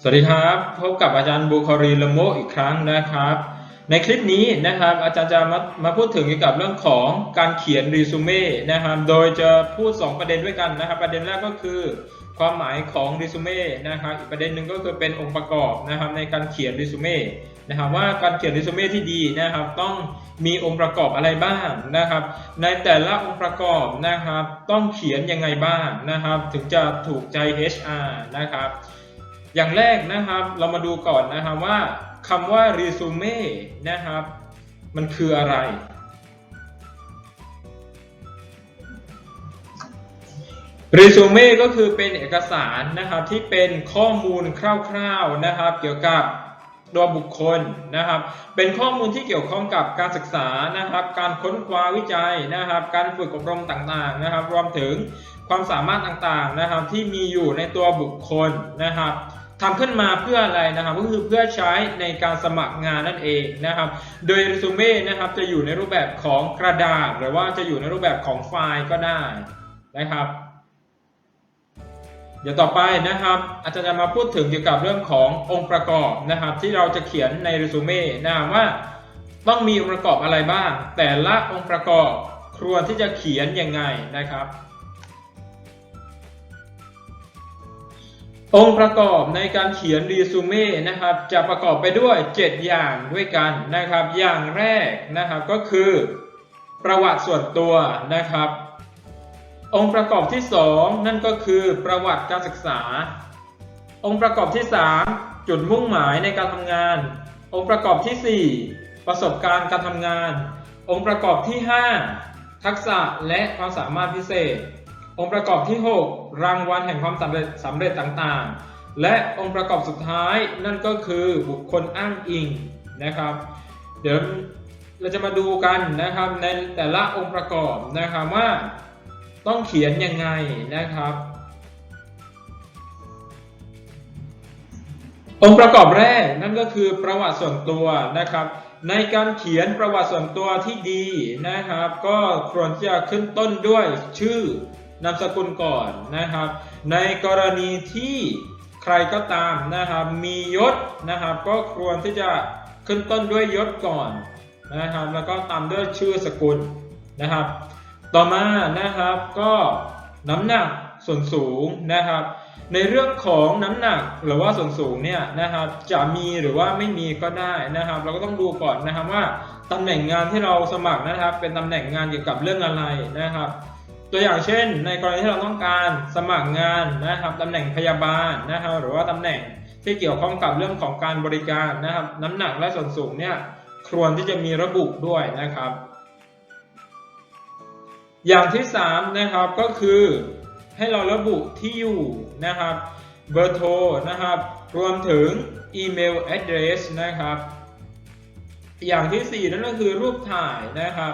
สวัสดีครับพบกับอาจารย์บุคารีละโมอีกครั้งนะครับ ในคลิปนี้นะครับอาจารย์จะมามาพูดถึงเกี่ยวกับเรื่องของการเขียนรีสูเม่นะครับโดยจะพูด 2 ประเด็นด้วยกันนะครับ ประเด็นแรกก็คือ ความหมายของรีสูเม่นะครับอีกประเด็นหนึ่งก็คือเป็นองค์ประกอบนะครับในการเขียนรีสูเม่นะครับว่าการเขียนรีสูเม่ที่ดีนะครับต้องมีองค์ประกอบอะไรบ้างนะครับ ในแต่ละองค์ประกอบนะครับ ต้องเขียนยังไงบ้างนะครับ ถึงจะถูกใจ HR นะครับ อย่างแรกนะครับเรามาดูก่อนนะครับว่าคำว่า resume นะครับ มันคืออะไร resume ก็คือเป็นเอกสารนะครับที่เป็นข้อมูลคร่าวๆนะครับ เกี่ยวกับตัวบุคคลนะครับ เป็นข้อมูลที่เกี่ยวข้องกับการศึกษานะครับ การค้นคว้าวิจัยนะครับ การฝึกอบรมต่างๆนะครับ รวมถึงความสามารถต่างๆนะครับที่มีอยู่ในตัวบุคคลนะครับ ทำขึ้นมาเพื่ออะไรนะครับ ก็คือเพื่อใช้ในการสมัครงานนั่นเองนะครับ โดย resume นะครับจะอยู่ในรูปแบบของกระดาษ หรือว่าจะอยู่ในรูปแบบของไฟล์ก็ได้นะครับ เดี๋ยวต่อไปนะครับ อาจารย์จะมาพูดถึงเกี่ยวกับเรื่องขององค์ประกอบนะครับ ที่เราจะเขียนในเรซูเม่นะครับว่าต้องมีองค์ประกอบอะไรบ้าง แต่ละองค์ประกอบควรที่จะเขียนยังไงนะครับ องค์ประกอบในการเขียนรีซูเม่นะครับจะประกอบไปด้วย 7 อย่างด้วยกันนะครับ อย่างแรกนะครับก็คือ ประวัติส่วนตัวนะครับ องค์ประกอบที่ 2 นั่นก็คือประวัติการศึกษา องค์ประกอบที่ 3 จุดมุ่งหมายในการทำงาน องค์ประกอบที่ 4 ประสบการณ์การทำงาน องค์ประกอบที่ 5 ทักษะและความสามารถพิเศษ องค์ประกอบที่ 6 รางวัลแห่งความสำเร็จสำเร็จต่างๆ และองค์ประกอบสุดท้ายนั่นก็คือบุคคลอ้างอิงนะครับ เดี๋ยวเราจะมาดูกันนะครับในแต่ละองค์ประกอบนะครับว่าต้องเขียนยังไงนะครับ องค์ประกอบแรกนั่นก็คือประวัติส่วนตัวนะครับ ในการเขียนประวัติส่วนตัวที่ดีนะครับ ก็ควรที่จะขึ้นต้นด้วยชื่อ นามสกุลก่อนนะครับ ในกรณีที่ใครก็ตามนะครับมียศนะครับ ก็ควรที่จะขึ้นต้นด้วยยศก่อนนะครับ แล้วก็ตามด้วยชื่อสกุลนะครับ ต่อมานะครับก็น้ำหนักส่วนสูงนะครับ ในเรื่องของน้ำหนักหรือว่าส่วนสูงเนี่ยนะครับจะมีหรือว่าไม่มีก็ได้นะครับ เราก็ต้องดูก่อนนะครับว่าตำแหน่งงานที่เราสมัครนะครับ เป็นตำแหน่งงานเกี่ยวกับเรื่องอะไรนะครับ ตัวอย่างเช่น ในกรณีที่เราต้องการสมัครงานนะครับตำแหน่งพยาบาลนะครับหรือว่าตำแหน่งที่เกี่ยวข้องกับเรื่องของการบริการนะครับ น้ำหนักและส่วนสูงเนี่ยควรที่จะมีระบุด้วยนะครับ อย่างที่3นะครับก็คือให้เราระบุที่อยู่นะครับเบอร์โทรนะครับ รวมถึงอีเมล address นะครับ อย่างที่ 4 นั่นก็คือรูปถ่ายนะครับ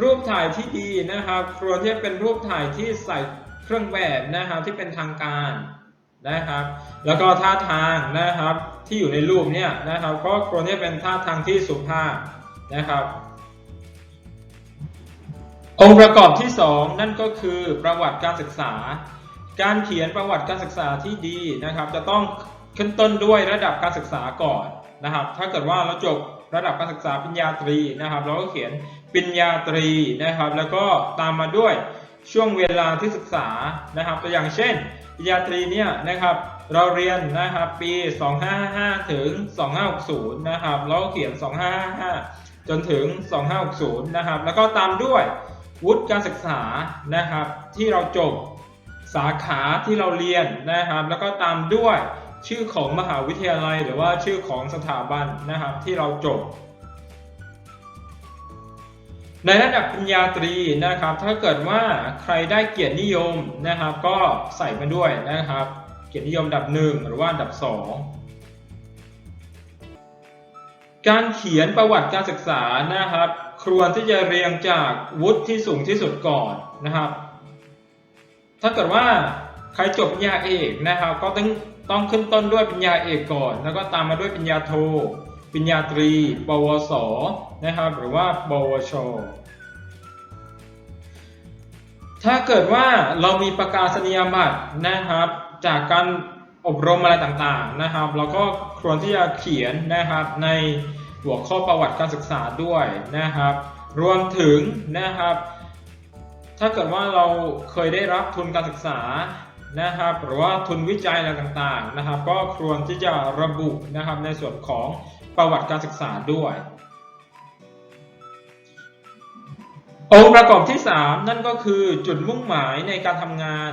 รูปถ่ายที่ดีนะครับควรที่จะเป็นรูปถ่ายที่ใส่เครื่องแบบนะครับที่เป็นทางการนะครับ แล้วก็ท่าทางนะครับที่อยู่ในรูปเนี่ยนะครับก็ควรที่เป็นท่าทางที่สุภาพนะครับ องค์ประกอบที่ 2 นั่นก็คือประวัติการศึกษา การเขียนประวัติการศึกษาที่ดีนะครับ จะต้องขึ้นต้นด้วยระดับการศึกษาก่อนนะครับ ถ้าเกิดว่าเราจบระดับการศึกษาปริญญาตรีนะครับ เราก็เขียน ปริญญาตรีนะครับ แล้วก็ตามมาด้วยช่วงเวลาที่ศึกษานะครับ ตัวอย่างเช่นปริญญาตรีเนี่ยนะครับ เราเรียนนะครับปี 2555 ถึง 2560 นะครับแล้วก็เขียน 2555 จนถึง 2560 นะครับ แล้วก็ตามด้วยวุฒิการศึกษานะครับ ที่เราจบสาขาที่เราเรียนนะครับ แล้วก็ตามด้วยชื่อของมหาวิทยาลัย หรือว่าชื่อของสถาบันนะครับที่เราจบ ในระดับปริญญาตรีนะครับ ถ้าเกิดว่าใครได้เกียรตินิยมนะครับ ก็ใส่มาด้วยนะครับ เกียรตินิยมดับหนึ่งหรือว่าดับสองการเขียนประวัติการศึกษานะครับ ควรที่จะเรียงจากวุฒิที่สูงที่สุดก่อนนะครับ ถ้าเกิดว่าใครจบปริญญาเอกนะครับ ก็ต้องต้องขึ้นต้นด้วยปริญญาเอกก่อน แล้วก็ตามมาด้วยปริญญาโท ปริญญาตรี ปวส นะครับ หรือว่า ปวช ถ้าเกิดว่าเรามีประกาศนียบัตรนะครับ จากการอบรมอะไรต่างๆนะครับ เราก็ควรที่จะเขียนนะครับในหัวข้อประวัติการศึกษาด้วยนะครับ รวมถึงนะครับ ถ้าเกิดว่าเราเคยได้รับทุนการศึกษานะครับหรือว่าทุนวิจัยอะไรต่างๆนะครับ ก็ควรที่จะระบุนะครับในส่วนของ ประวัติการศึกษาด้วย องค์ประกอบที่ 3 นั่นก็คือจุดมุ่งหมายในการทำงาน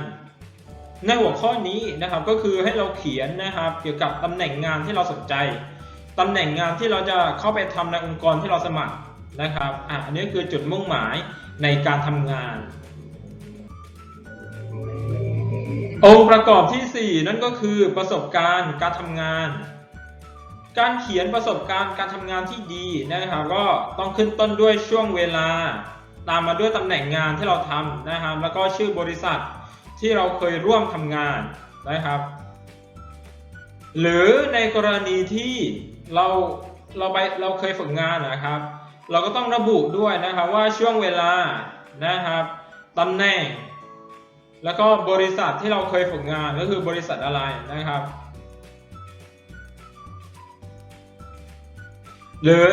ในหัวข้อนี้นะครับก็คือให้เราเขียนนะครับเกี่ยวกับตำแหน่งงานที่เราสนใจตำแหน่งงานที่เราจะเข้าไปทำในองค์กรที่เราสมัครนะครับอะอันนี้คือจุดมุ่งหมายในการทำงาน องค์ประกอบที่ 4 นั่นก็คือประสบการณ์การทำงาน การเขียนประสบการณ์การทำงานที่ดีนะครับก็ต้องขึ้นต้นด้วยช่วงเวลา ตามมาด้วยตำแหน่งงานที่เราทำนะครับ แล้วก็ชื่อบริษัทที่เราเคยร่วมทำงานนะครับ หรือในกรณีที่เราเราไปเราเคยฝึกงานนะครับ เราก็ต้องระบุด้วยนะครับว่าช่วงเวลานะครับตำแหน่ง แล้วก็บริษัทที่เราเคยฝึกงานก็คือบริษัทอะไรนะครับ หรือ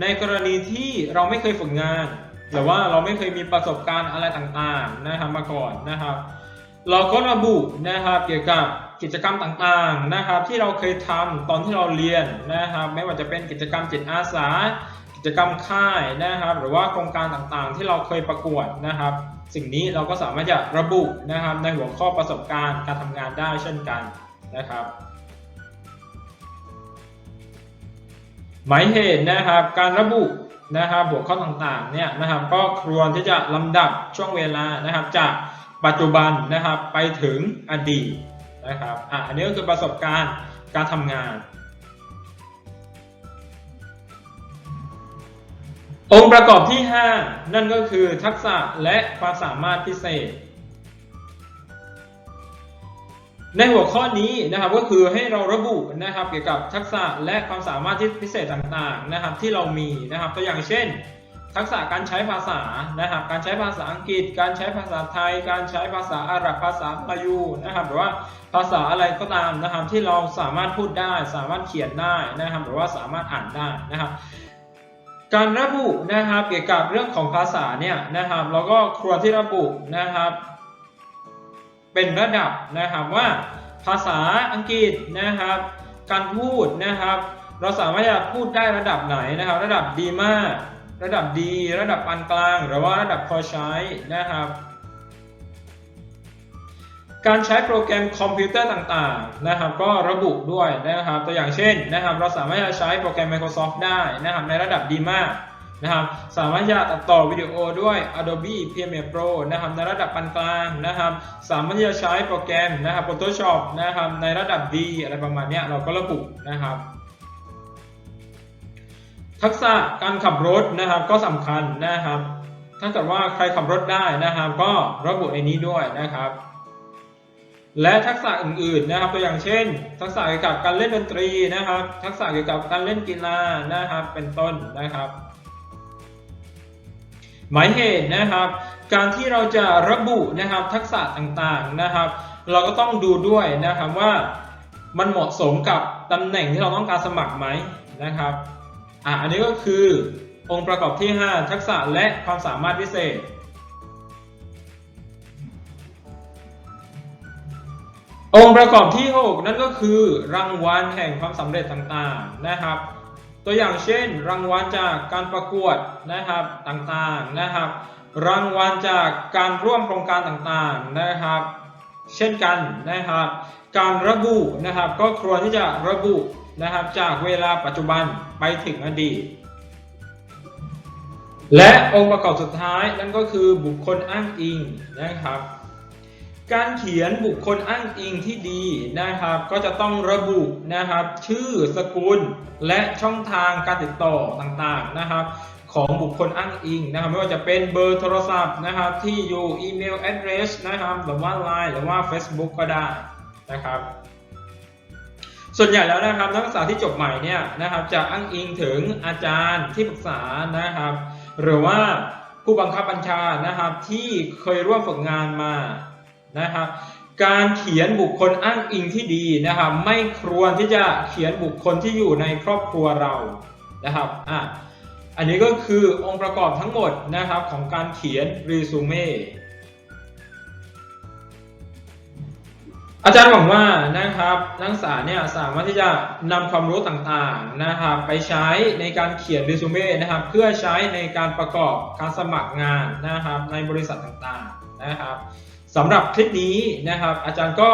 ในกรณีที่เราไม่เคยฝึกงาน หรือว่าเราไม่เคยมีประสบการณ์อะไรต่างๆนะครับมาก่อนนะครับ เราก็ระบุนะครับเกี่ยวกับกิจกรรมต่างๆนะครับ ที่เราเคยทำตอนที่เราเรียนนะครับ ไม่ว่าจะเป็นกิจกรรมจิตอาสา กิจกรรมค่ายนะครับ หรือว่าโครงการต่างๆ ที่เราเคยประกวดนะครับ สิ่งนี้เราก็สามารถจะระบุนะครับในหัวข้อประสบการณ์การทำงานได้เช่นกันนะครับ หมายเหตุนะครับการระบุนะครับหัวข้อต่างๆเนี่ยนะครับก็ควรที่จะลำดับช่วงเวลานะครับ จากปัจจุบันนะครับไปถึงอดีตนะครับอะอันนี้ก็คือประสบการณ์การทำงาน องค์ประกอบที่ 5 นั่นก็คือทักษะและความสามารถพิเศษ ในหัวข้อนี้นะครับก็คือให้เราระบุนะครับเกี่ยวกับทักษะและความสามารถที่พิเศษต่างๆนะครับที่เรามีนะครับตัวอย่างเช่น ทักษะการใช้ภาษานะครับการใช้ภาษาอังกฤษ การใช้ภาษาไทย การใช้ภาษาอาหรับภาษาพายูนะครับหรือว่าภาษาอะไรก็ตามนะครับที่เราสามารถพูดได้ สามารถเขียนได้นะครับหรือว่าสามารถอ่านได้นะครับการระบุนะครับเกี่ยวกับเรื่องของภาษาเนี่ยนะครับเราก็ควรที่ระบุนะครับ เป็นระดับนะครับว่าภาษาอังกฤษนะครับ การพูดนะครับ เราสามารถจะพูดได้ระดับไหนนะครับ ระดับดีมาก ระดับดี ระดับปานกลาง หรือว่าระดับพอใช้นะครับ การใช้โปรแกรมคอมพิวเตอร์ต่างๆนะครับ ก็ระบุด้วยนะครับ ตัวอย่างเช่นนะครับ เราสามารถจะใช้โปรแกรม Microsoft ได้นะครับในระดับดีมาก นะครับสามารถจะตัดต่อวิดีโอด้วย Adobe Premiere Pro นะครับในระดับปานกลางนะครับสามารถที่จะใช้โปรแกรมนะครับ Photoshop นะครับในระดับดีอะไรประมาณนี้เราก็ระบุนะครับทักษะการขับรถนะครับก็สำคัญนะครับ ถ้าเกิดว่าใครขับรถได้นะครับ ก็ระบุในนี้ด้วยนะครับ และทักษะอื่นๆนะครับ ตัวอย่างเช่น ทักษะเกี่ยวกับการเล่นดนตรีนะครับ ทักษะเกี่ยวกับการเล่นกีฬานะครับ เป็นต้นนะครับ หมายเหตุนะครับ การที่เราจะระบุนะครับทักษะต่างๆนะครับ เราก็ต้องดูด้วยนะครับว่ามันเหมาะสมกับตำแหน่งที่เราต้องการสมัครไหมนะครับอะอันนี้ก็คือองค์ประกอบที่ 5 ทักษะและความสามารถพิเศษองค์ประกอบที่ 6 นั่นก็คือรางวัลแห่งความสำเร็จต่างๆนะครับ ตัวอย่างเช่น รางวัลจากการประกวดนะครับต่างๆนะครับ รางวัลจากการร่วมโครงการต่างๆนะครับ เช่นกันนะครับ การระบุนะครับก็ควรที่จะระบุนะครับจากเวลาปัจจุบันไปถึงอดีต และองค์ประกอบสุดท้ายนั่นก็คือบุคคลอ้างอิงนะครับ การเขียนบุคคลอ้างอิงที่ดีนะครับ ก็จะต้องระบุนะครับ ชื่อสกุลและช่องทางการติดต่อต่างๆนะครับ ของบุคคลอ้างอิงนะครับ ไม่ว่าจะเป็นเบอร์โทรศัพท์นะครับ ที่อยู่อีเมล address นะครับหรือว่า Line หรือว่า Facebook ก็ได้นะครับ ส่วนใหญ่แล้วนะครับนักศึกษาที่จบใหม่เนี่ยนะครับจะอ้างอิงถึงอาจารย์ที่ปรึกษานะครับ หรือว่าผู้บังคับบัญชานะครับที่เคยร่วมฝึกงานมา นะครับการเขียนบุคคลอ้างอิงที่ดีนะครับไม่ควรที่จะเขียนบุคคลที่อยู่ในครอบครัวเรานะครับอะอันนี้ก็คือองค์ประกอบทั้งหมดนะครับของการเขียนรีสูเม่อาจารย์หวังว่านะครับนักศึกษาเนี่ยสามารถที่จะนำความรู้ต่างๆนะครับไปใช้ในการเขียนรีสูเม่นะครับเพื่อใช้ในการประกอบการสมัครงานนะครับในบริษัทต่างๆนะครับ สำหรับคลิปนี้นะครับ อาจารย์ก็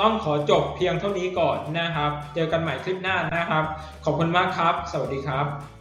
ต้องขอจบเพียงเท่านี้ก่อนนะครับ เจอกันใหม่คลิปหน้านะครับ ขอบคุณมากครับ สวัสดีครับ